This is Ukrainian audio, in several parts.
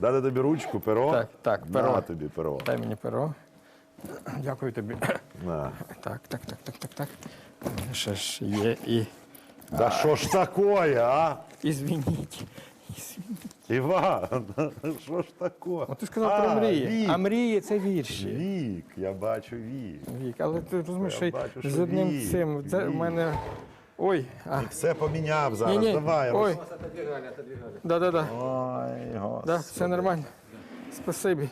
Дати тобі ручку, перо. Так, так, перо. На тобі перо. Дай мені перо. Дякую тобі. На. Так, так, так, так, так, так. Ще ж є і. Да що ж такое, а? І звініть. І звініть. Іван, що ж такое? От ти сказав про А, мрії. Вік. А мрії це вірші. Вік, я бачу вік. Вік, але ти розумієш, що й бачу, з одним вік, цим. Це в вік. мене. Ой, а, Все поміняв зараз. ні, ні. Давай. Ой. роз- Да, да, да. Ой, Да, все нормально. Спасибі.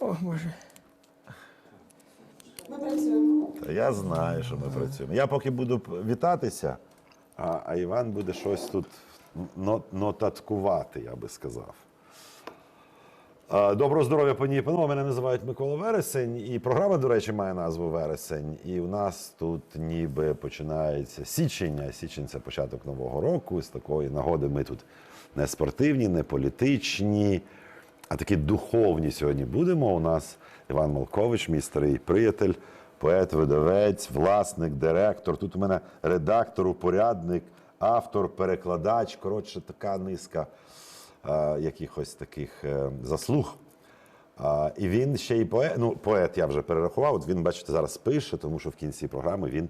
О, Боже. Ми працюємо. Та я знаю, що ми працюємо. Я поки буду вітатися, а, а Іван буде щось тут но- нотаткувати, я би сказав. А, Доброго здоров'я, пані і панове. Мене називають Микола Вересень, і програма, до речі, має назву Вересень. І у нас тут ніби починається січень, а січень це початок нового року. З такої нагоди ми тут не спортивні, не політичні, а такі духовні сьогодні будемо. У нас Іван Малкович, мій старий приятель, поет, видавець, власник, директор. Тут у мене редактор, упорядник, автор, перекладач. Коротше, така низка е, якихось таких е, заслуг. А, і він ще й поет. Ну, поет я вже перерахував. От він, бачите, зараз пише, тому що в кінці програми він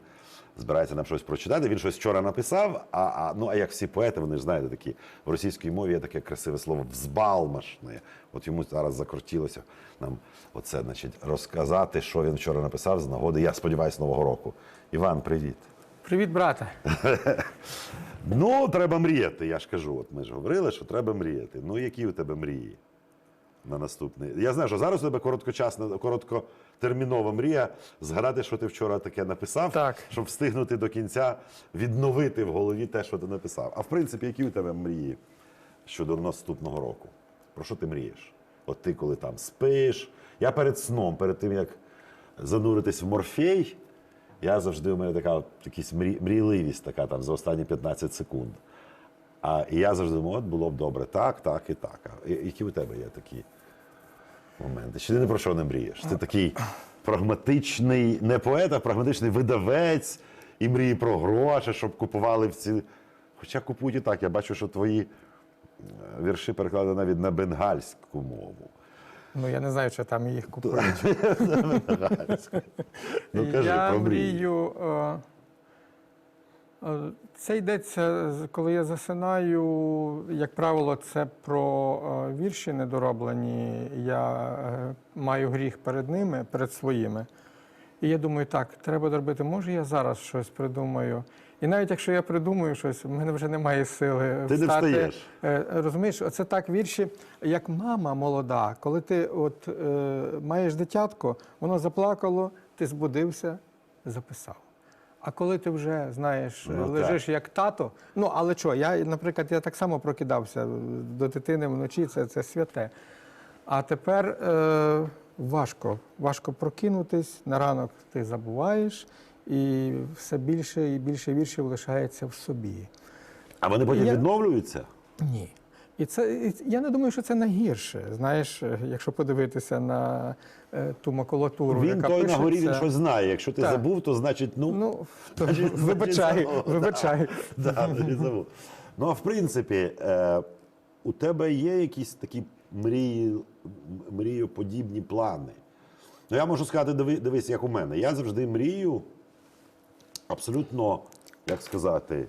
збирається нам щось прочитати. Він щось вчора написав. А, а, ну, а як всі поети, вони ж знаєте, такі в російській мові є таке красиве слово взбалмашне. От йому зараз закортілося нам оце, значить, розказати, що він вчора написав з нагоди. Я сподіваюся, Нового року. Іван, привіт. Привіт, брате. Ну, треба мріяти, я ж кажу. От ми ж говорили, що треба мріяти. Ну, які у тебе мрії на наступний? Я знаю, що зараз у тебе короткочасна, короткотермінова мрія згадати, що ти вчора таке написав, Так. щоб встигнути до кінця відновити в голові те, що ти написав. А в принципі, які у тебе мрії щодо наступного року? Про що ти мрієш? От ти коли там спиш. Я перед сном, перед тим як зануритись в морфей, я завжди у мене така от, якась мрі, мрійливість така там за останні 15 секунд. А і я завжди думаю, от було б добре так, так і так. А які у тебе є такі моменти? Чи ти не про що не мрієш? Ти такий прагматичний, не поет, а прагматичний видавець і мрії про гроші, щоб купували в ці. Хоча купують і так, я бачу, що твої е, вірші перекладені навіть на бенгальську мову. Ну я не знаю, чи там їх купують. Ну кажи я про мрію. е, е, Це йдеться, коли я засинаю, як правило, це про е, вірші недороблені. Я маю гріх перед ними, перед своїми. І я думаю, так, треба зробити, може, я зараз щось придумаю. І навіть якщо я придумаю щось, в мене вже немає сили Ти не встати. встаєш. Е, Розумієш, це так вірші, як мама молода, коли ти от, е, маєш дитятко, воно заплакало, ти збудився, записав. А коли ти вже знаєш, Ну, лежиш як тато, ну але що, я, наприклад, я так само прокидався до дитини вночі, це, це святе. А тепер е, важко, важко прокинутись, на ранок ти забуваєш, і все більше і більше віршів лишається в собі. А вони потім Я- відновлюються? Ні. І це і я не думаю, що це найгірше. Знаєш, якщо подивитися на е, ту макулатуру, Він яка той на горі, він щось знає. Якщо ти Так. забув, то значить, ну, Ну, то, Значить, вибачай, забув, вибачай. Да, тоді забув. Ну, а в принципі, е, у тебе є якісь такі мрії, мрієподібні плани. Ну, я можу сказати, диви, дивись, як у мене. Я завжди мрію абсолютно, як сказати,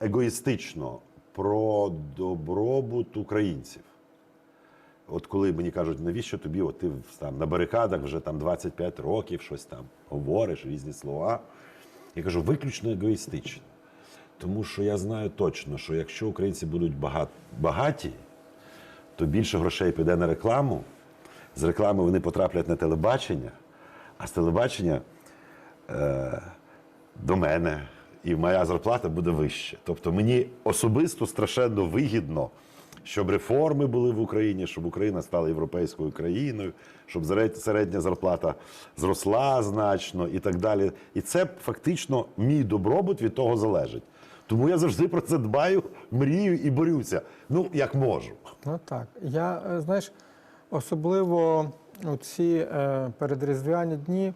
егоїстично про добробут українців. От коли мені кажуть, навіщо тобі, от ти там на барикадах вже там 25 років щось там говориш, різні слова. Я кажу, виключно егоїстично. Тому що я знаю точно, що якщо українці будуть бага- багаті, то більше грошей піде на рекламу. З реклами вони потраплять на телебачення, а з телебачення е, до мене, і моя зарплата буде вища. Тобто мені особисто страшенно вигідно, щоб реформи були в Україні, щоб Україна стала європейською країною, щоб середня зарплата зросла значно і так далі. І це фактично мій добробут від того залежить. Тому я завжди про це дбаю, мрію і борюся. Ну, як можу. Ну так. Я, е, знаєш, особливо ці е, передріздвяні дні,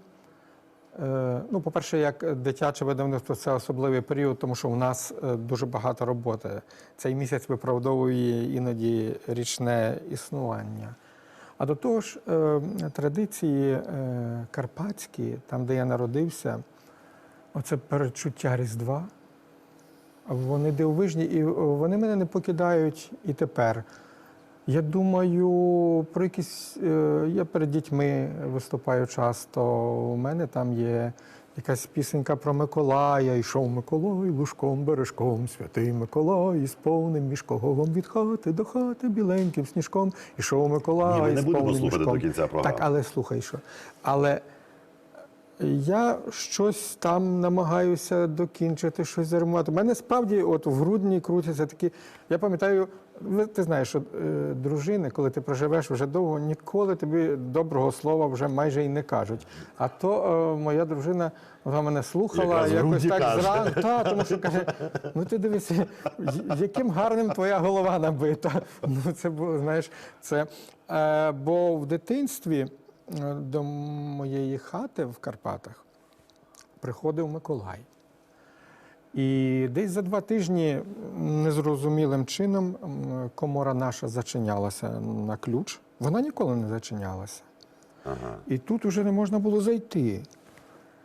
Ну, по-перше, як дитяче видавництво це особливий період, тому що у нас е, дуже багато роботи. Цей місяць виправдовує іноді річне існування. А до того ж, е, традиції е, карпатські, там, де я народився, оце передчуття Різдва. Вони дивовижні, і е, вони мене не покидають і тепер. Я думаю, про якісь. е, Я перед дітьми виступаю часто. У мене там є якась пісенька про Миколая. Йшов Миколай лужком бережком, святий Миколай, із повним мішком від хати до хати біленьким сніжком. Ішов Миколай. Ні, ми не будемо слухати мішком. до кінця програми. Так, але слухай, що. Але я щось там намагаюся докінчити, щось зармувати. У мене справді, от в грудні крутяться такі. Я пам'ятаю, ви- ти знаєш, що е, дружини, коли ти проживеш вже довго, ніколи тобі доброго слова вже майже і не кажуть. А то е, моя дружина вона мене слухала Якраз якось так каже. зранку. Та, тому що каже: ну ти дивися, яким гарним твоя голова набита. Ну це було, знаєш, це. Е, бо в дитинстві до моєї хати в Карпатах приходив Миколай. І десь за два тижні незрозумілим чином комора наша зачинялася на ключ. Вона ніколи не зачинялася. Ага. І тут уже не можна було зайти.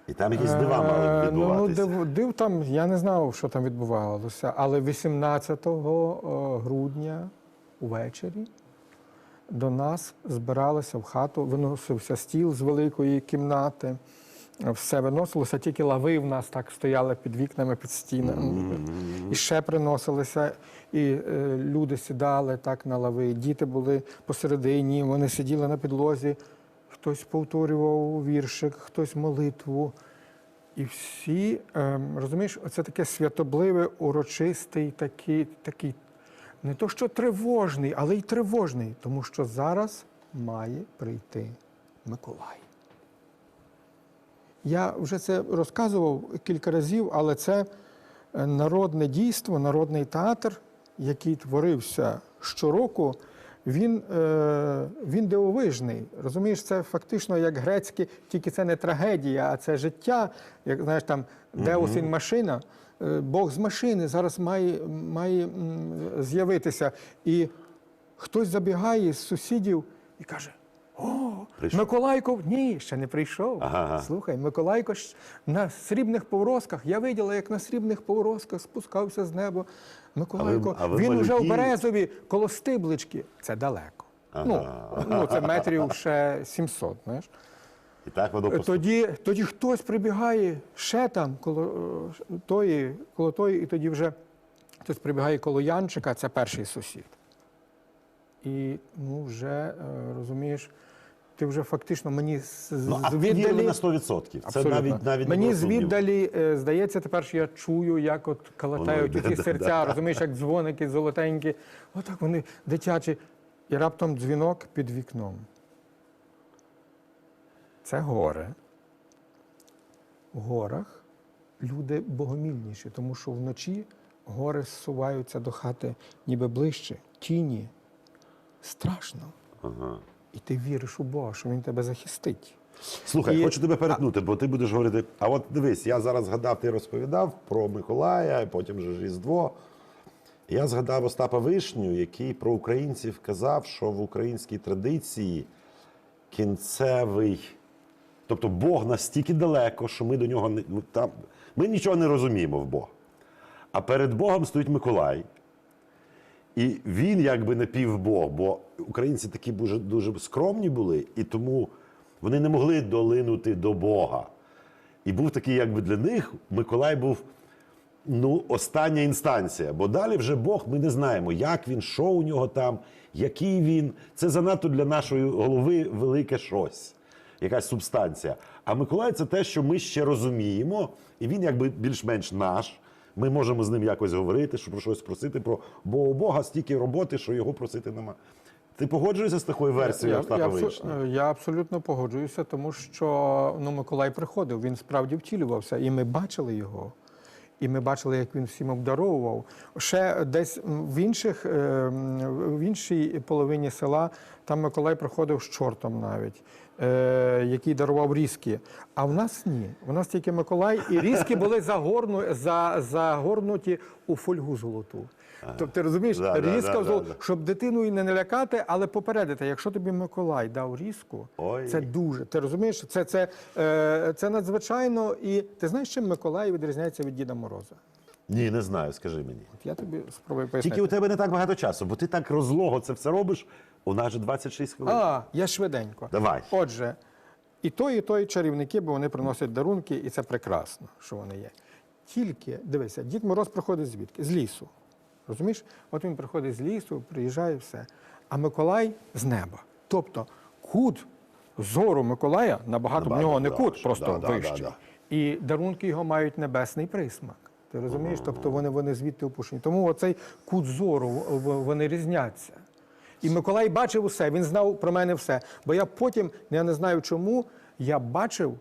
І там якісь дива мали Е, Ну, ну, див, див там, я не знав, що там відбувалося, але 18 е, грудня увечері до нас збиралися в хату, виносився стіл з великої кімнати. Все виносилося, тільки лави в нас так стояли під вікнами, під стінами. І ще приносилися, і е, люди сідали так на лави. Діти були посередині, вони сиділи на підлозі. Хтось повторював віршик, хтось молитву. І всі, ем, розумієш, оце таке святобливе, урочистий, такий, такий, не то що тривожний, але й тривожний, тому що зараз має прийти Миколай. Я вже це розказував кілька разів, але це е, народне дійство, народний театр, який творився щороку. Він, е, він дивовижний. Розумієш, це фактично як грецьке, тільки це не трагедія, а це життя. Як знаєш, там Деус ін машина, е, Бог з машини зараз має, має з'явитися. І хтось забігає з сусідів і каже: О, Прийшов. Миколайко, ні, ще не прийшов. Ага, ага. Слухай, Миколайко на срібних поворозках. Я виділа, як на срібних поворозках спускався з неба. Миколайко, а ви він уже в березові коло стиблички. Це далеко. Ну, ну, це метрів ще 700, знаєш. І так воно поступ- Тоді, тоді хтось прибігає ще там, коло е, тої, коло тої, і тоді вже хтось прибігає коло Янчика, це перший сусід. І ну, вже е, розумієш, ти вже фактично мені Ну, а з ти вірили віддалі. на 100%. Це навіть, навіть Мені звіддалі е, здається, тепер що я чую, як от калатають Воно ці йде, серця, розумієш, як дзвоники золотенькі. Отак вони дитячі. І раптом дзвінок під вікном. Це горе. В горах люди богомільніші, тому що вночі гори зсуваються до хати ніби ближче, тіні. Страшно. Ага. І ти віриш у Бога, що Він тебе захистить. Слухай, І- хочу тебе перетнути, бо ти будеш говорити. А от дивись, я зараз згадав, ти розповідав про Миколая, потім же Різдво. Я згадав Остапа Вишню, який про українців казав, що в українській традиції кінцевий. Тобто Бог настільки далеко, що ми до нього не там, ми нічого не розуміємо в Бога. А перед Богом стоїть Миколай. І він якби напівбог, бо українці такі дуже, дуже скромні були, і тому вони не могли долинути до Бога. І був такий, якби для них Миколай був ну, остання інстанція. Бо далі вже Бог ми не знаємо, як він, що у нього там, який він. Це занадто для нашої голови велике щось, якась субстанція. А Миколай це те, що ми ще розуміємо, і він якби більш-менш наш. Ми можемо з ним якось говорити, що про щось просити. Про... Бо у Бога стільки роботи, що його просити нема. Ти погоджуєшся з такою версією Я, я, Вишні? е, я абсолютно погоджуюся, тому що ну, Миколай приходив, він справді втілювався, і ми бачили його. І ми бачили, як він всім обдаровував. Ще десь в інших е, в іншій половині села там Миколай проходив з чортом навіть. е, який дарував різки. А в нас ні. У нас тільки Миколай, і різки були загорну, за, загорнуті у фольгу золоту. Тобто, ти розумієш, Да, різка, да, да, да. щоб дитину і не налякати, але попередити, якщо тобі Миколай дав різку, Ой. це дуже. Ти розумієш, це, це, е, це надзвичайно. І ти знаєш, чим Миколай відрізняється від Діда Мороза? Ні, не знаю, скажи мені. От я тобі спробую пояснити. Тільки у тебе не так багато часу, бо ти так розлого це все робиш. У нас же 26 хвилин. А, я швиденько. Давай. Отже, і той, і той чарівники, бо вони приносять дарунки, і це прекрасно, що вони є. Тільки, дивися, Дід Мороз приходить звідки? З лісу. Розумієш? От він приходить з лісу, приїжджає все. А Миколай з неба. Тобто кут зору Миколая набагато в нього не кут, просто вищий. І дарунки його мають небесний присмак. Ти розумієш? Тобто вони, вони звідти опущені. Тому оцей кут зору вони різняться. І Миколай бачив усе, він знав про мене все. Бо я потім, я не знаю чому, я бачив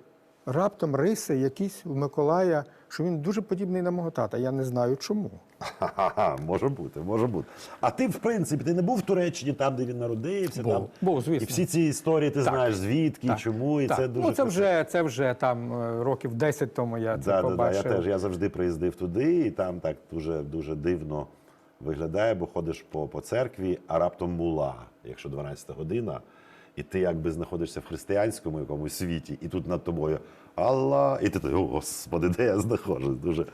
раптом риси якісь в Миколая, що він дуже подібний на мого тата. Я не знаю чому. Ха-ха-ха, може бути, може бути. А ти, в принципі, ти не був в Туреччині, там, де він народився. Був, там. був, звісно. І всі ці історії ти знаєш, звідки, Так, чому, і так. це дуже ну, це красиво. вже, це вже там е, років 10 тому я це Да, да, да, побачив. я теж я завжди приїздив туди, і там так дуже дуже дивно виглядає, бо ходиш по, по церкві, а раптом мула, якщо 12 година, і ти якби знаходишся в християнському якомусь світі, і тут над тобою Алла, і ти такий, о, господи, де я знаходжусь? Дуже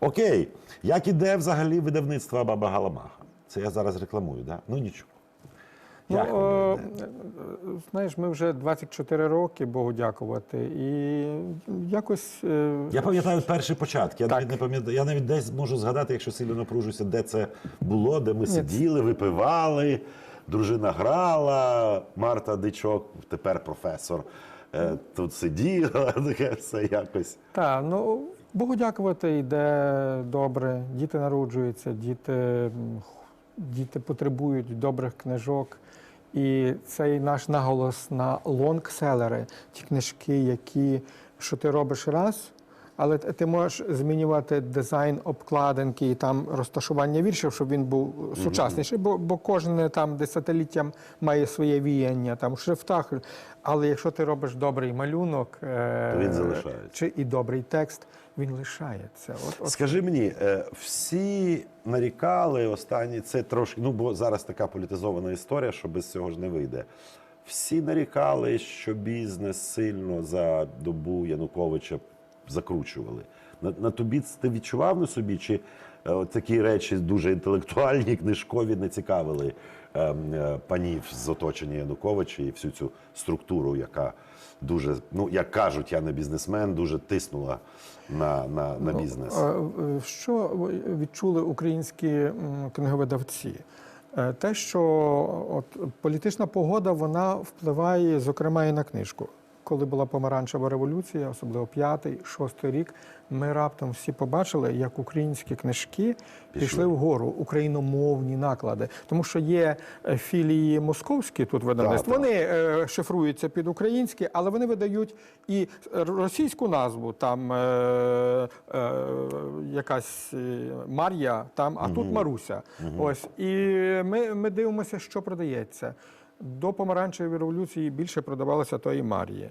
окей. Як іде взагалі видавництво Баба Галамаха? Це я зараз рекламую, да? Ну нічого. Ну, Як воно е, знаєш, ми вже 24 роки, Богу дякувати, і якось. е, Я пам'ятаю перші початки. Я Так. навіть не пам'ятаю. Я навіть десь можу згадати, якщо сильно напружуся, де це було, де ми сиділи, випивали. Дружина грала, Марта Дичок, тепер професор, е, тут сиділа, таке все якось. Так, ну Богу дякувати, йде добре. Діти народжуються, діти, діти потребують добрих книжок. І цей наш наголос на лонгселери, ті книжки, які що ти робиш раз, але ти можеш змінювати дизайн обкладинки і там розташування віршів, щоб він був сучасніший, бо, бо кожне там десятиліттям має своє віяння там в шрифтах. Але якщо ти робиш добрий малюнок, е, То він залишається. чи і добрий текст, він лишається. От, от Скажи мені, е, всі нарікали останні, це трошки, ну бо зараз така політизована історія, що без цього ж не вийде. Всі нарікали, що бізнес сильно за добу Януковича закручували. На, на тобі ти відчував на собі, чи е, такі речі дуже інтелектуальні, книжкові не цікавили е, е, панів з оточення Януковича і всю цю структуру, яка дуже, ну як кажуть, я не бізнесмен, дуже тиснула на, на, на бізнес. Е, е, Що відчули українські книговидавці? Е, Те, що от політична погода вона впливає, зокрема, і на книжку. Коли була помаранчева революція, особливо п'ятий, шостий рік, ми раптом всі побачили, як українські книжки пішли, вгору, україномовні наклади. Тому що є е, філії московські тут видавництво. Так, так. Вони е, шифруються під українські, але вони видають і російську назву, там е, е, якась е, Мар'я, там, а тут Маруся. Ось. І ми, ми дивимося, що продається. До помаранчевої революції більше продавалося тої Марії.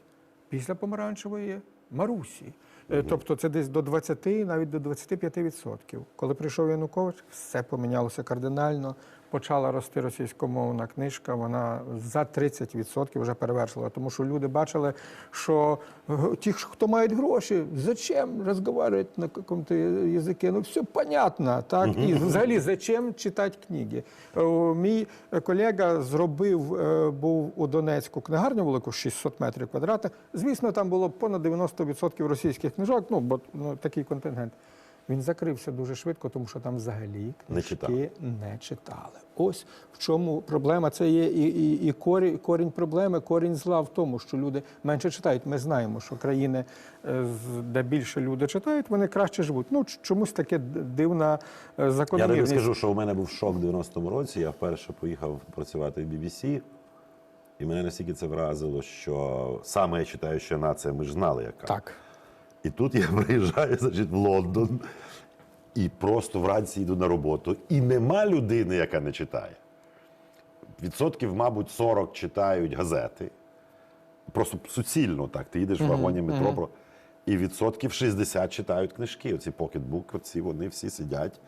Після помаранчевої Марусі. Е, Тобто це десь до 20, навіть до 25%. Коли прийшов Янукович, все помінялося кардинально. Почала рости російськомовна книжка, вона за 30% вже перевершила. Тому що люди бачили, що е, ті, хто мають гроші, зачем розмовляти на якомусь язикі? Ну все понятно. Так? І взагалі, зачем читати книги? Е, Мій колега зробив, е, був у Донецьку книгарню велику 600 метрів квадратних. Звісно, там було понад 90% російських книжок, ну, бо ну, такий контингент. Він закрився дуже швидко, тому що там взагалі Не книжки читали. не читали. Ось в чому проблема. Це є і, і, і корінь, корінь проблеми, корінь зла в тому, що люди менше читають. Ми знаємо, що країни, е, де більше люди читають, вони краще живуть. Ну чомусь таке дивна е, Я закономірність. тобі скажу, що у мене був шок в 90-му році. Я вперше поїхав працювати в BBC, і мене настільки це вразило, що саме я читаю, що нація, ми ж знали, яка. Так. І тут я приїжджаю значить, в Лондон і просто вранці йду на роботу. І нема людини, яка не читає. Відсотків, мабуть, 40 читають газети. просто суцільно так. Ти їдеш в вагоні метро, про- і відсотків 60 читають книжки. Оці покетбук, оці вони всі сидять.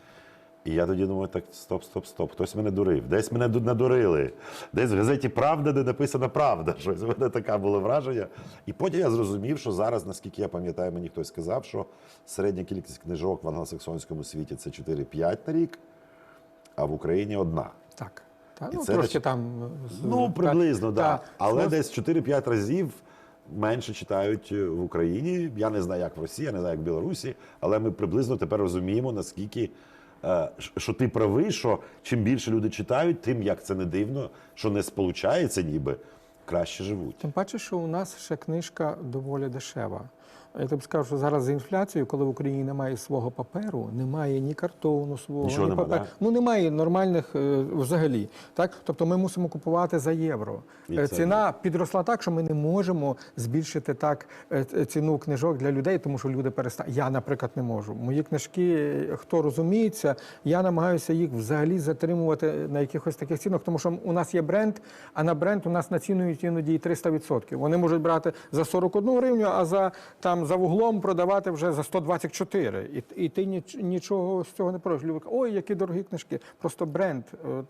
І я тоді думаю, так, стоп, стоп, стоп. Хтось мене дурив. Десь мене ду- надурили. Десь в газеті Правда, де написана правда. Щось у мене таке було враження. І потім я зрозумів, що зараз, наскільки я пам'ятаю, мені хтось сказав, що середня кількість книжок в англосаксонському світі це 4-5 на рік, а в Україні одна. Так. Та, І ну, це трошки там. Ну, приблизно, так. та. Да. Але Ну, десь 4-5 разів менше читають е, в Україні. Я не знаю, як в Росії, я не знаю, як в Білорусі, але ми приблизно тепер розуміємо, наскільки. Е, Що ти правий, що чим більше люди читають, тим як це не дивно, що не сполучається, ніби краще живуть. Тим паче, що у нас ще книжка доволі дешева. Я тобі скажу, що зараз за інфляцією, коли в Україні немає свого паперу, немає ні картону свого, Нічого ні нема, паперу. да? Ну немає нормальних е, взагалі. Так? Тобто ми мусимо купувати за євро. І Е, це- Ціна підросла так, що ми не можемо збільшити так е, ціну книжок для людей, тому що люди перестають. Я, наприклад, не можу. Мої книжки, е, хто розуміється, я намагаюся їх взагалі затримувати на якихось таких цінах, тому що у нас є бренд, а на бренд у нас націнують іноді і 300%. Вони можуть брати за 41 гривню, а за там за вуглом продавати вже за 124. І, і ти ніч, нічого з цього не. Люди ой, які дорогі книжки. Просто бренд.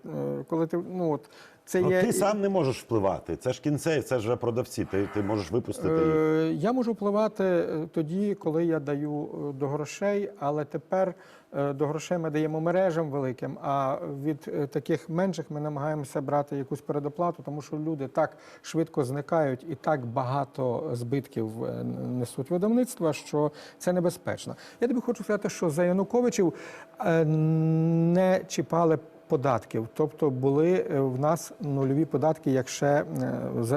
Е, Коли ти ну от це Ну, є ти сам не можеш впливати. Це ж кінцей, це ж вже продавці. Ти, ти можеш випустити їх. Е, Я можу впливати е, тоді, коли я даю до грошей, але тепер до грошей ми даємо мережам великим, а від е, таких менших ми намагаємося брати якусь передоплату, тому що люди так швидко зникають і так багато збитків е, несуть видавництва, що це небезпечно. Я тобі хочу сказати, що за Януковичів е, не чіпали податків, тобто були е, в нас нульові податки, як ще е,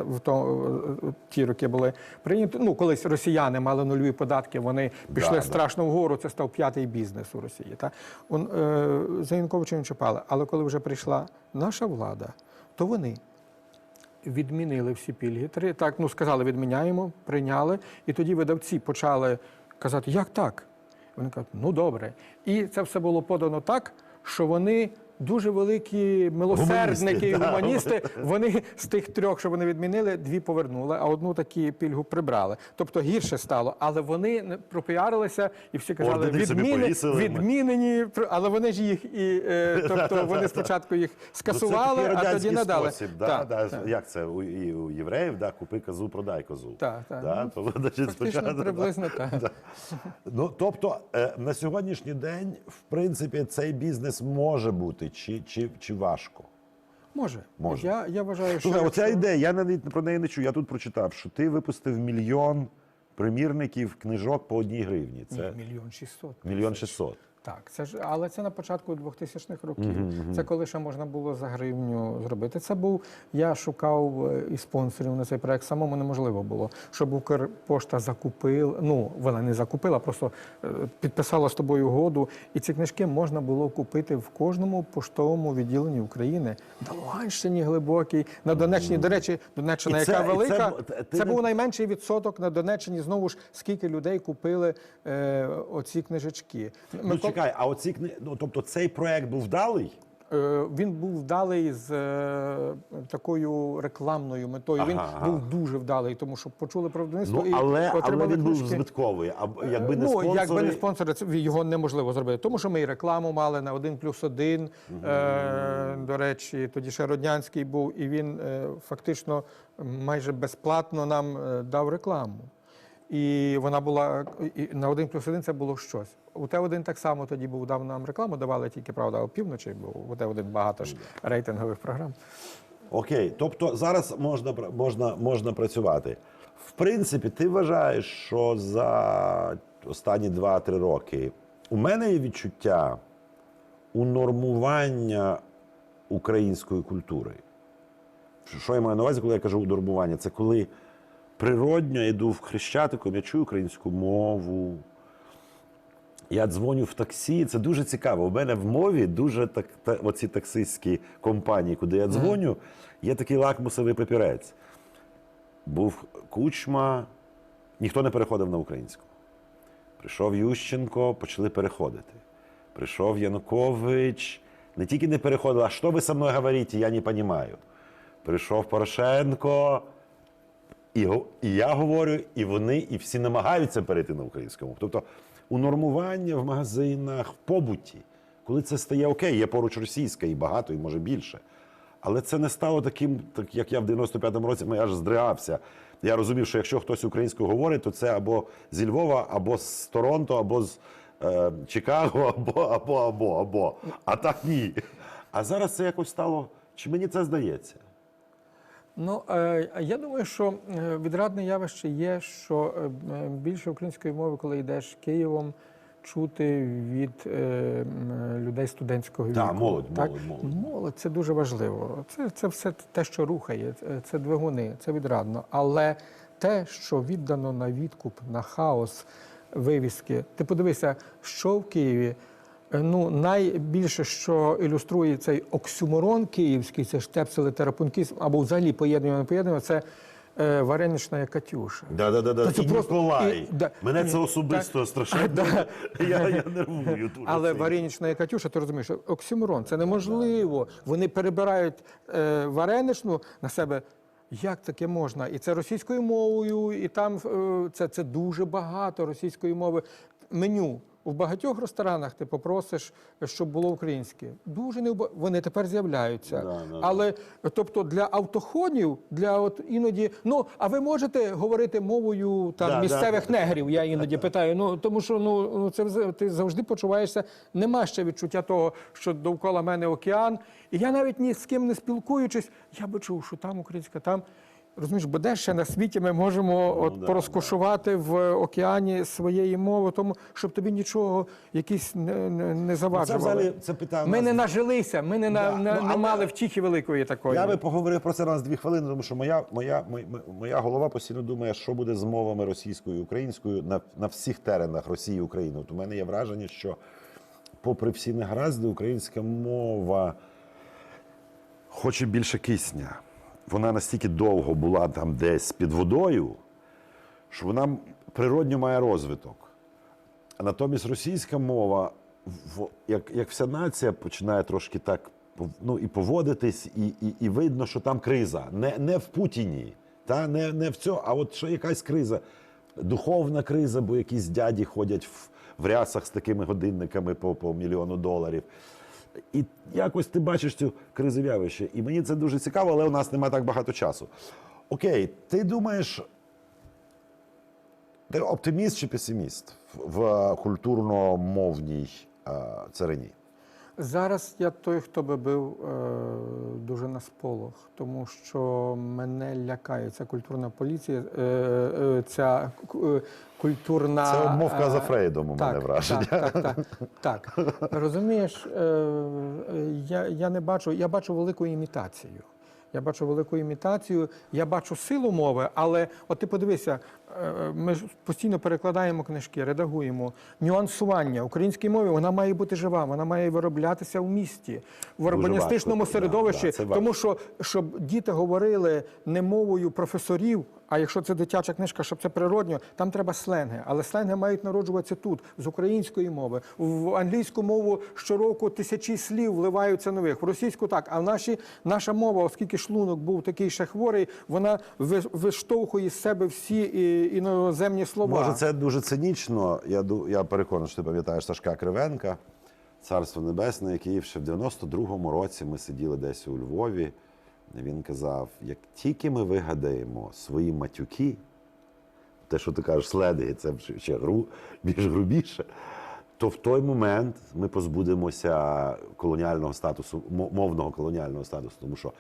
в то, е, ті роки були прийняті. Ну, колись росіяни мали нульові податки, вони пішли да. страшно вгору. Це став п'ятий бізнес у Росії. Та? Он, е, за Януковича не чіпали. Але коли вже прийшла наша влада, то вони відмінили всі пільги. Три так, ну сказали, відміняємо, прийняли. І тоді видавці почали казати, як так? Вони кажуть, ну добре. І це все було подано так, що вони. Дуже великі милосердники, Гуманісти, гуманісти. Вони з тих трьох, що вони відмінили, дві повернули, а одну такі пільгу прибрали. Тобто гірше стало. Але вони пропіарилися і всі казали, Ордени собі відміни, відмінені, але вони ж їх і е, тобто вони спочатку їх скасували, ну, це а тоді надали. спосіб, да, Так, да, так. Як це у, і у євреїв, да, купи козу, продай козу. Так, так. Да, Ну, то, Фактично приблизно так. Ну, тобто, е, на сьогоднішній день, в принципі, цей бізнес може бути, чи, чи, чи важко? Може. Може. Я, я вважаю, що Слухай, оця ідея, я навіть про неї не чую. Я тут прочитав, що ти випустив мільйон примірників книжок по одній гривні. Це Ні, мільйон шістсот. мільйон шістсот. Так, це ж, але це на початку 2000-х років. Це коли ще можна було за гривню зробити. Це був, я шукав е, і спонсорів на цей проект, самому неможливо було, щоб Укрпошта закупила, ну, вона не закупила, просто е, підписала з тобою угоду. І ці книжки можна було купити в кожному поштовому відділенні України. На Луганщині глибокій, на Донеччині. До речі, Донеччина, І це- яка і це велика, це, не- був найменший відсоток на Донеччині. Знову ж скільки людей купили е, оці книжечки. Ну чекай, а оці кни... ну, тобто цей проект був вдалий? Е, Він був вдалий з е, такою рекламною метою. Він Ага, був дуже вдалий, тому що почули про виробництво Ну, і але, але отримали він був книжки. збитковий. А якби не ну, спонсори... якби не спонсори, це його неможливо зробити. Тому що ми і рекламу мали на 1 плюс 1. Е, до речі, тоді ще Роднянський був, і він е, фактично майже безплатно нам е, дав рекламу. І вона була і на 1 плюс 1 це було щось. У Т1 так само тоді був дав нам рекламу, давали тільки правда опівночі, бо у Т1 багато ж рейтингових програм. Окей, тобто зараз можна, можна, можна працювати. В принципі, ти вважаєш, що за останні 2-3 роки у мене є відчуття унормування української культури. Що я маю на увазі, коли я кажу унормування? Це коли природньо йду в хрещатиком, я чую українську мову. Я дзвоню в таксі, це дуже цікаво. У мене в мові дуже так, та, оці таксистські компанії, куди я дзвоню, є такий лакмусовий папірець. Був кучма, ніхто не переходив на українську. Прийшов Ющенко, почали переходити. Прийшов Янукович, не тільки не переходив, а що ви со мною говорите, я не розумію. Прийшов Порошенко, І, і я говорю, і вони, і всі намагаються перейти на українську мову. Тобто унормування в магазинах, в побуті, коли це стає окей, є поруч російська і багато, і може більше. Але це не стало таким, так як я в 95-му році, я аж здригався. Я розумів, що якщо хтось українською говорить, то це або зі Львова, або з Торонто, або з е, Чикаго, або, або, або, або. А так ні. А зараз це якось стало. Чи мені це здається? Ну, е, я думаю, що е, відрадне явище є, що е, більше української мови, коли йдеш Києвом, чути від людей студентського віку. Так, молодь, так? молодь, молодь. Молодь це дуже важливо. Це, це все те, що рухає, це двигуни, це відрадно. Але те, що віддано на відкуп, на хаос вивіски, ти подивися, що в Києві. Е, Ну, найбільше, що ілюструє цей оксюморон київський, це штепсели терапункізм, або взагалі поєднання не поєднання, це е, варенична Катюша. Да, да, да, да. Це І просто- Ніколай. і- да. Мене це особисто так. страшенно. Да. Я, я нервую дуже. Але варенична Катюша, ти розумієш, оксюморон, це неможливо. Вони перебирають е, вареничну на себе. Як таке можна? І це російською мовою, і там е, це, це дуже багато російської мови. Меню. У багатьох ресторанах ти попросиш, щоб було українське. Дуже не вони тепер з'являються. Да, да, да. Але тобто для автохонів, для от іноді, ну а ви можете говорити мовою там Да, да. місцевих негрів? Я іноді питаю. Ну тому що ну ну, це ти завжди почуваєшся. Нема ще відчуття того, що довкола мене океан. І я навіть ні з ким не спілкуючись, я би чув, що там українська, там. Розумієш, бо де ще на світі ми можемо от, Ну, да, порозкошувати в океані своєї мови, тому щоб тобі нічого якісь не, не, не Це взагалі це питання. Ми не нажилися, ми не, на, Да, не, ну, не але- мали втіхи великої такої. Я би поговорив про це на дві хвилини, тому що моя, моя, моя, моя голова постійно думає, що буде з мовами російською і українською на, на всіх теренах Росії і України. От у мене є враження, що, попри всі негаразди, українська мова хоче більше кисня. Вона настільки довго була там десь під водою, що вона природньо має розвиток. А натомість російська мова, як, як вся нація, починає трошки так ну, і поводитись, і, і, і видно, що там криза. Не, не в Путіні, та? Не, не в цьому, а от що якась криза. Духовна криза, бо якісь дяді ходять в, в рясах з такими годинниками по, по мільйону доларів. І якось ти бачиш цю кризу явище. І мені це дуже цікаво, але у нас немає так багато часу. Окей, ти думаєш, ти оптиміст чи песиміст в, культурно-мовній е, царині? Зараз я той, хто би бив е, дуже на сполох, тому що мене лякає ця культурна поліція, е, е, ця культурна. Це обмовка за Фрейдом у мене враження. Так, так, так, так. Розумієш, я, я не бачу, я бачу велику імітацію. Я бачу велику імітацію, я бачу силу мови, але от ти подивися, ми ж постійно перекладаємо книжки, редагуємо. Нюансування української мови вона має бути жива, вона має вироблятися в місті, в урбаністичному важко, да, середовищі, да, тому що щоб діти говорили не мовою професорів. А якщо це дитяча книжка, щоб це природньо, там треба сленги. Але сленги мають народжуватися тут, з української мови. В англійську мову щороку тисячі слів вливаються нових. В російську так. А в наші, наша мова, оскільки шлунок був такий ще хворий, вона ви- виштовхує з себе всі і- іноземні слова. Може, це дуже цинічно. Я, я переконаний, що ти пам'ятаєш Сашка Кривенка, Царство Небесне, який ще в 92-му році ми сиділи десь у Львові. Він казав: як тільки ми вигадаємо свої матюки, те, що ти кажеш, следи, це ще гру, більш грубіше, то в той момент ми позбудемося колоніального статусу, мовного колоніального статусу, тому що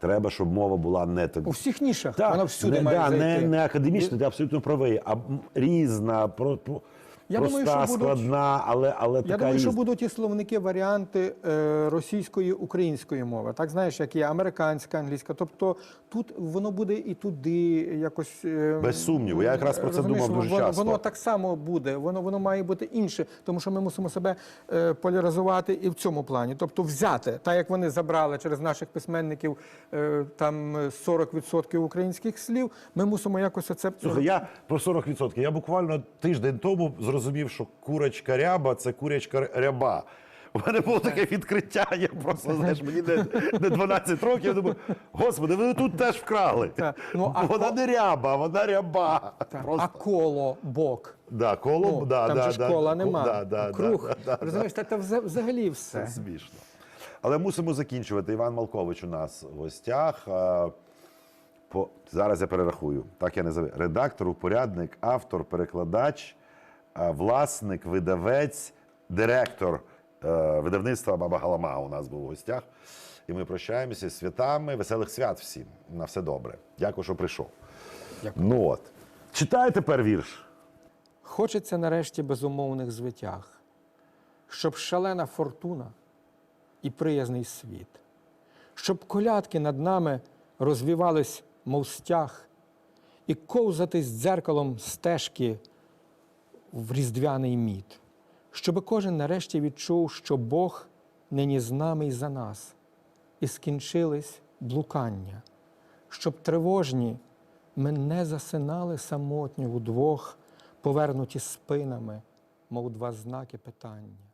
треба, щоб мова була не так. у всіх нішах Так, вона всюди не, має да, зайти. не, не академічно, ти абсолютно правий, а різна, про, про, Я проста, думаю, що будуть- складна, але, але Я думаю, різна. що будуть і словники варіанти е, російської української мови. Так знаєш, як є американська, англійська. Тобто тут воно буде і туди якось е, Без сумніву. Я якраз про це думав дуже воно, часто. Воно так само буде. Воно воно має бути інше, тому що ми мусимо себе е, поляризувати і в цьому плані. Тобто взяти, так як вони забрали через наших письменників е, там е, 40% українських слів. Ми мусимо якось це Слухай, я про 40%. Я буквально тиждень тому зрозумів, що курочка ряба це курячка ряба. У мене було таке відкриття. Я просто знаєш, мені не, не 12 років. Я думаю, господи, ви тут теж вкрали. Ну, а вона не ряба, вона ряба. Просто. А коло, бок. Да, коло, Ну, да, там да, же ж да, кола ко- нема. Да, да, Круг. Да, да, да, Розумієш, це, це вза- взагалі все. Це смішно. Але мусимо закінчувати. Іван Малкович у нас в гостях. Е, По... Зараз я перерахую. Так я називаю. Редактор, упорядник, автор, перекладач, власник, видавець, директор е, видавництва Баба Галама у нас був у гостях. І ми прощаємося з святами. Веселих свят всім. На все добре. Дякую, що прийшов. Дякую. Ну от. Читай тепер вірш. Хочеться нарешті безумовних звитяг, щоб шалена фортуна і приязний світ, щоб колядки над нами розвівались, мов стяг, і ковзати з дзеркалом стежки в різдвяний мід, щоб кожен нарешті відчув, що Бог нині з нами і за нас, і скінчились блукання, щоб тривожні ми не засинали самотньо удвох, повернуті спинами, мов два знаки питання.